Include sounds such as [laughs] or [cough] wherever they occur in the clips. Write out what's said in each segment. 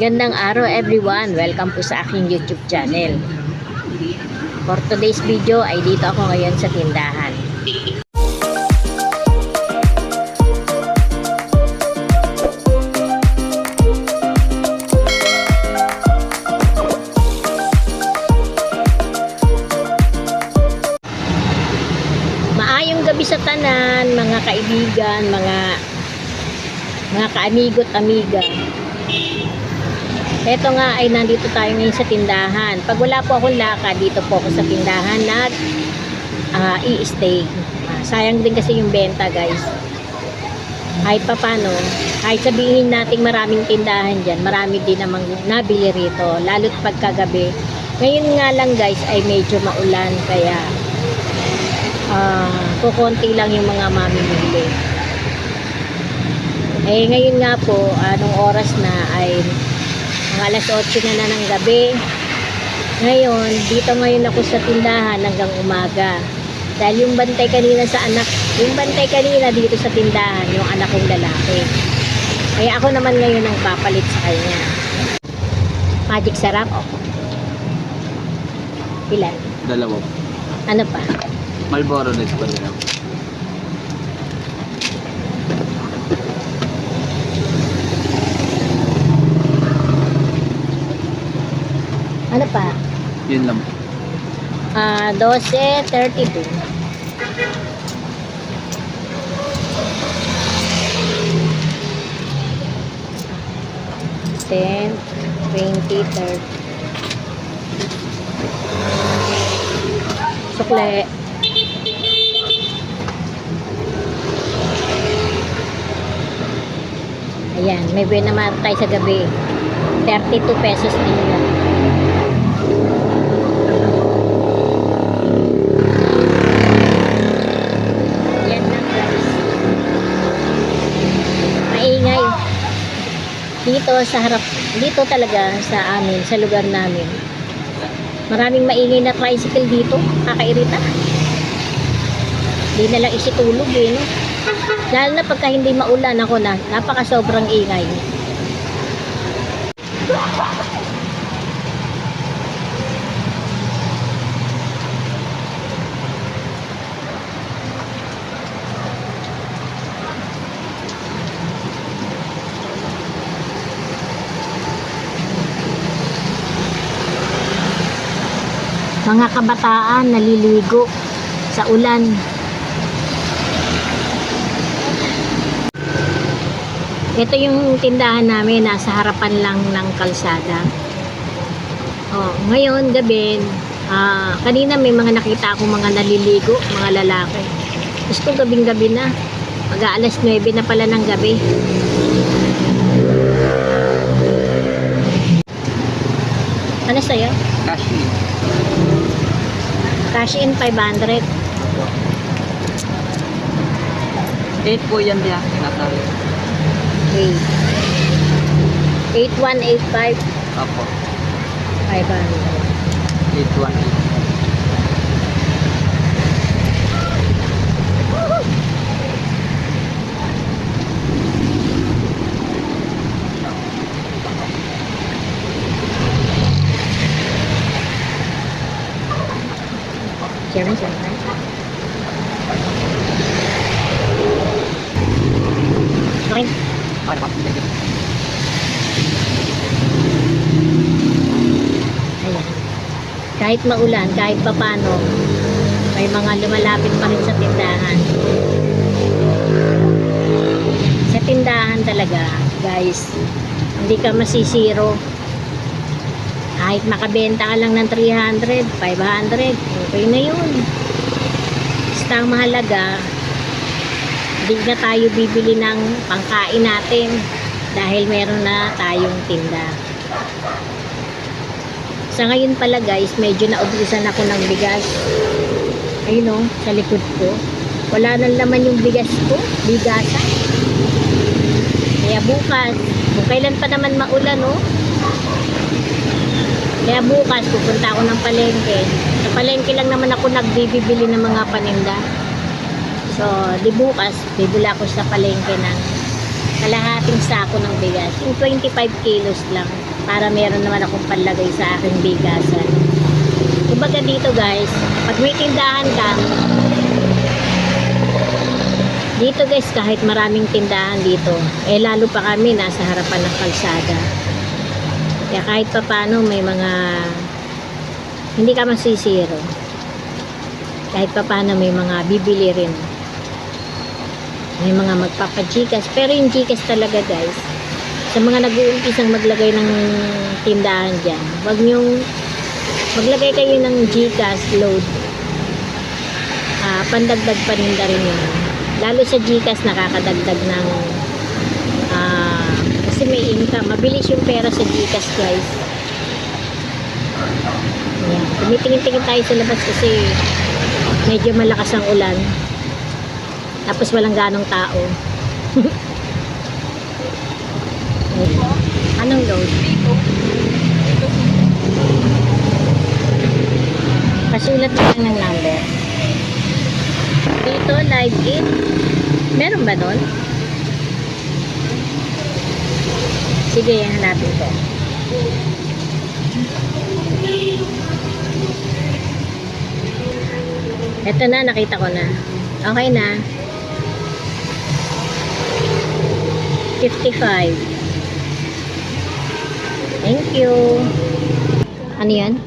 Gandang araw everyone. Welcome po sa aking YouTube channel. For today's video ay dito ako ngayon sa tindahan. Maayong gabi sa tanan, mga kaibigan, mga mga kaamigo't amiga. Ito nga ay nandito tayo ngayon sa tindahan. Pag wala po akong lakad, dito po ako sa tindahan nag ah, i-stay. Ah, sayang din kasi yung benta guys. Kahit pa paano, kahit sabihin nating maraming tindahan dyan, marami din namang nabili rito. Lalo't pagkagabi. Ngayon nga lang guys ay medyo maulan kaya ah kukonti lang yung mga mamimili. Eh ngayon nga po, anong oras na ay mga alas 8 na na ng gabi. Ngayon, dito ngayon ako sa tindahan hanggang umaga. Dahil yung bantay kanina sa anak, yung bantay kanina dito sa tindahan, yung anak kong lalaki. Kaya ako naman ngayon ang papalit sa kanya. Magic sarap? Opo. Ilan? Dalawa. Ano pa? Malboro Reds pa Ano pa? Yun lang. Ah, 12, 32. Ten, twenty, thirty. Sukle. Ayan, may buwan naman tayo sa gabi. 32 pesos din. Yan lang guys. Maingay. Dito sa harap, dito talaga sa amin, sa lugar namin. Maraming maingay na tricycle dito. Kakairita. Hindi na lang isitulog eh. No? Lalo na pagka hindi maulan ako na, napaka sobrang ingay. Mga kabataan naliligo sa ulan. Ito yung tindahan namin, nasa harapan lang ng kalsada. Oh, ngayon, gabi, ah, kanina may mga nakita akong mga naliligo, mga lalaki. Gusto gabing gabi na. Mag alas 9 na pala ng gabi. Ano sa'yo? Cash in. Cash in 500. 8 po yan niya, tinatawag. Okay. 8185. Opo. 500. 8185. kami, siyempre. Okay. Okay, naman. Ayan. Kahit maulan, kahit papano, may mga lumalapit pa rin sa tindahan. Sa tindahan talaga, guys, hindi ka masisiro. Kahit makabenta ka lang ng 300, 500, okay na yun. Basta ang mahalaga, hindi na tayo bibili ng pangkain natin dahil meron na tayong tinda. Sa ngayon pala guys, medyo naubusan ako ng bigas. Ayun o, sa likod ko. Wala nang laman yung bigas ko. Bigasan. Kaya bukas, kung kailan pa naman maulan o. Kaya bukas, pupunta ako ng palengke. Sa palengke lang naman ako nagbibili ng mga paninda. So, di bukas, bibili ako sa palengke ng kalahating sako ng bigas. Yung 25 kilos lang para meron naman akong panlagay sa aking bigasan. Kumbaga dito guys, pag may tindahan ka, dito guys, kahit maraming tindahan dito, eh lalo pa kami nasa harapan ng kalsada. Kaya kahit pa paano may mga hindi ka masisiro. Kahit pa paano may mga bibili rin. May mga magpapajikas. Pero yung jikas talaga guys, sa mga nag-uumpisang maglagay ng tindahan dyan, wag nyong maglagay kayo ng Gcash load. Ah, pandagdag paninda rin yun. Lalo sa Gcash nakakadagdag ng may income. Mabilis yung pera sa Gcash guys. Ayan. Tumitingin-tingin tayo sa labas kasi medyo malakas ang ulan. Tapos walang ganong tao. [laughs] Anong load? Pasulat ko lang ng number. Dito, live in. Meron ba nun? Sige, hanapin ko. Ito na, nakita ko na. Okay na. 55. Thank you. Ano yan?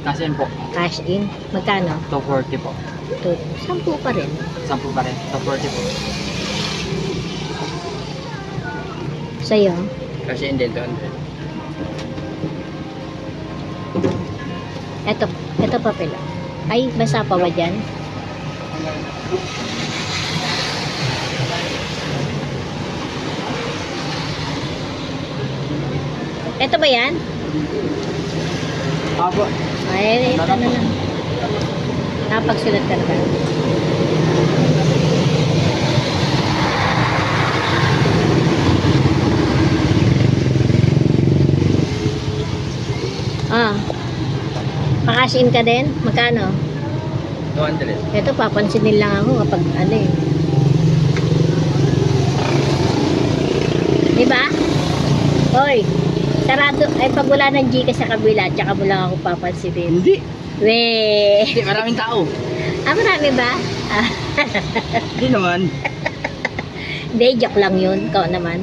Kasi yun po, Cash in? Magkano? 240 po. Ito, 10 pa rin. 10 pa rin, 240 po. Sa'yo? Kasi hindi, 200. Ito, ito pa pala. Ay, basa pa ba dyan? Ito ba yan? Apo. Ay, ito na lang. Napagsulat ka na ba? Ah. Pakasin ka din? Magkano? 200. Ito, papansinin lang ako kapag ano eh. Diba? Hoy, sarado. Ay, pag wala ng Gcash sa kabila, tsaka mo lang ako papansinin. Hindi. Weh! Hindi, maraming tao. Ah, marami ba? Ah, Hindi naman. Hindi, joke lang yun. Ikaw naman.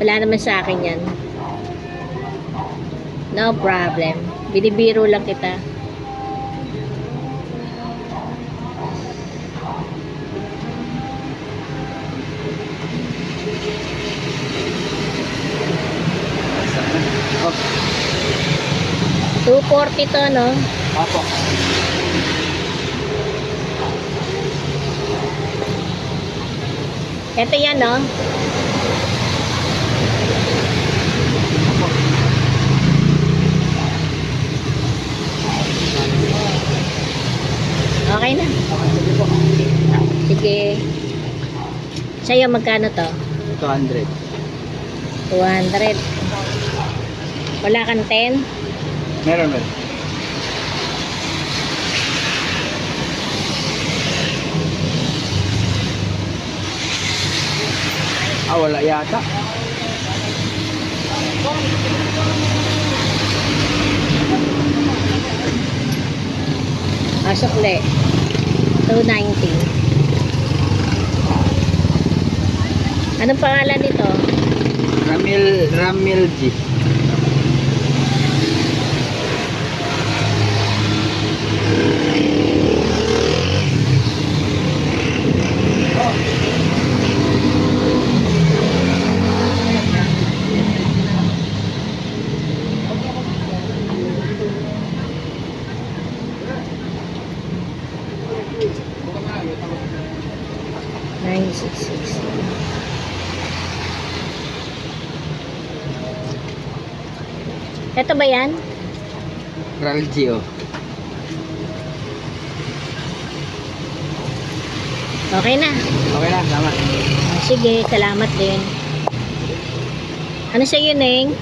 Wala naman sa akin yan. No problem. Binibiro lang kita. Oh, 240 to, no? apo. Ito yan, no? Okay na. Sige po. Sige. Sa'yo, magkano to? 200. 200. Wala kang 10? Meron, meron. Ah, wala yata. Ah, sukle. 290. Anong pangalan nito? Ramil, Ramil G. Ito ba yan? Ral G, oh. Okay na. Okay na, salamat. Ah, Sige, salamat din. Ano sa iyo, Neng?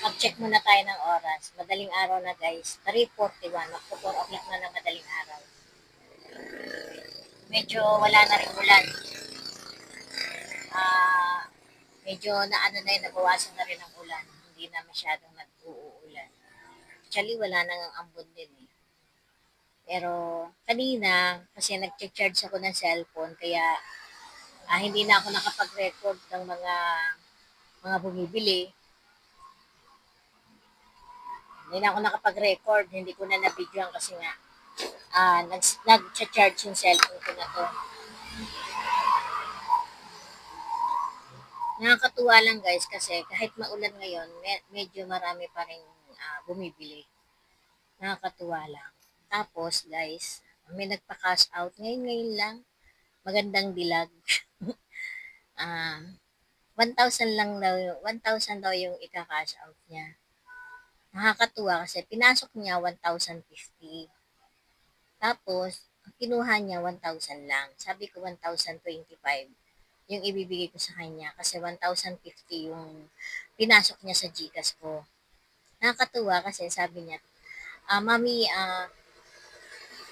Mag-check muna tayo ng oras. Madaling araw na, guys. 3.41. Magpo 4 o'clock na ng madaling araw. medyo wala na rin ulan. Ah, medyo na ano na yun, nabawasan na rin ang ulan. Hindi na masyadong nag-uulan. Actually, wala nang ang ambon din eh. Pero kanina, kasi nag-charge ako ng cellphone, kaya ah, hindi na ako nakapag-record ng mga mga bumibili. Hindi na ako nakapag-record, hindi ko na na-videoan kasi nga ah nag nag-charge yung cellphone ko na to. Nakakatuwa lang guys kasi kahit maulan ngayon, me- medyo marami pa rin ah, bumibili. Nakakatuwa lang. Tapos guys, may nagpa-cash out ngayon ngayon lang. Magandang dilag. [laughs] Ah, 1,000 lang daw, yung- 1,000 daw yung ika-cash out niya. Nakakatuwa kasi pinasok niya 1,050. Tapos, kinuha niya 1,000 lang. Sabi ko 1,025 yung ibibigay ko sa kanya kasi 1,050 yung pinasok niya sa Gcash ko. Nakakatuwa kasi sabi niya, ah mami, ah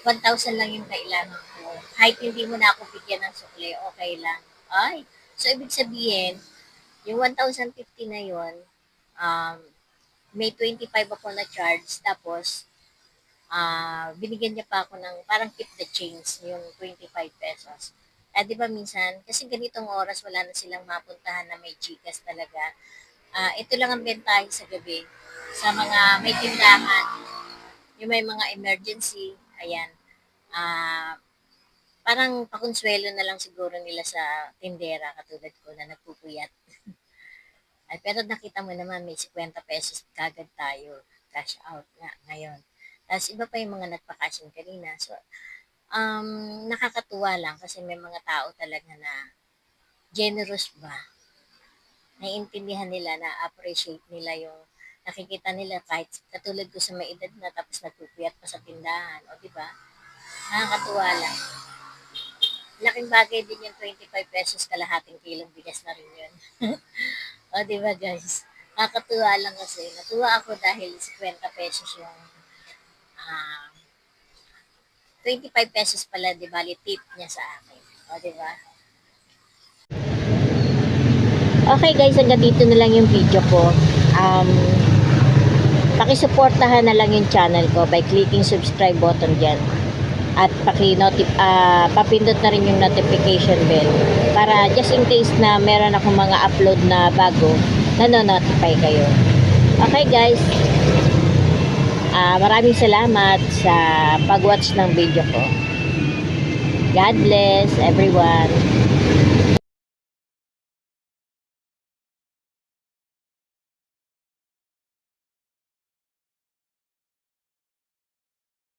1,000 lang yung kailangan ko. Kahit hindi mo na ako bigyan ng sukli, okay lang. Ay, so ibig sabihin, yung 1,050 na yun, um, may 25 ako na charge, tapos, ah binigyan niya pa ako ng parang keep the change, yung 25 pesos. Ah, di ba minsan, kasi ganitong oras wala na silang mapuntahan na may Gcash talaga. Ah, ito lang ang bentahe sa gabi sa mga may tindahan, yung may mga emergency, ayan. Ah, parang pakonsuelo na lang siguro nila sa tindera katulad ko na nagpupuyat. [laughs] Ay, pero nakita mo naman may 50 pesos kagad tayo cash out nga ngayon. Tapos iba pa yung mga nagpa-cash in kanina. So, um, nakakatuwa lang kasi may mga tao talaga na generous ba? Naiintindihan nila, na-appreciate nila yung nakikita nila kahit katulad ko sa may edad na tapos nagpupuyat pa sa tindahan. O, di ba? Nakakatuwa lang. Laking bagay din yung 25 pesos kalahating kilong bigas na rin yun. [laughs] o, di ba guys? Nakakatuwa lang kasi. Natuwa ako dahil 50 pesos yung ah 25 pesos pala, di ba, tip niya sa akin. O, di ba? Okay guys, hanggang dito na lang yung video ko. Um, pakisuportahan na lang yung channel ko by clicking subscribe button dyan. At paki-notif ah, papindot na rin yung notification bell para just in case na meron akong mga upload na bago, nanonotify kayo. Okay guys, Ah, maraming salamat sa pag-watch ng video ko. God bless everyone.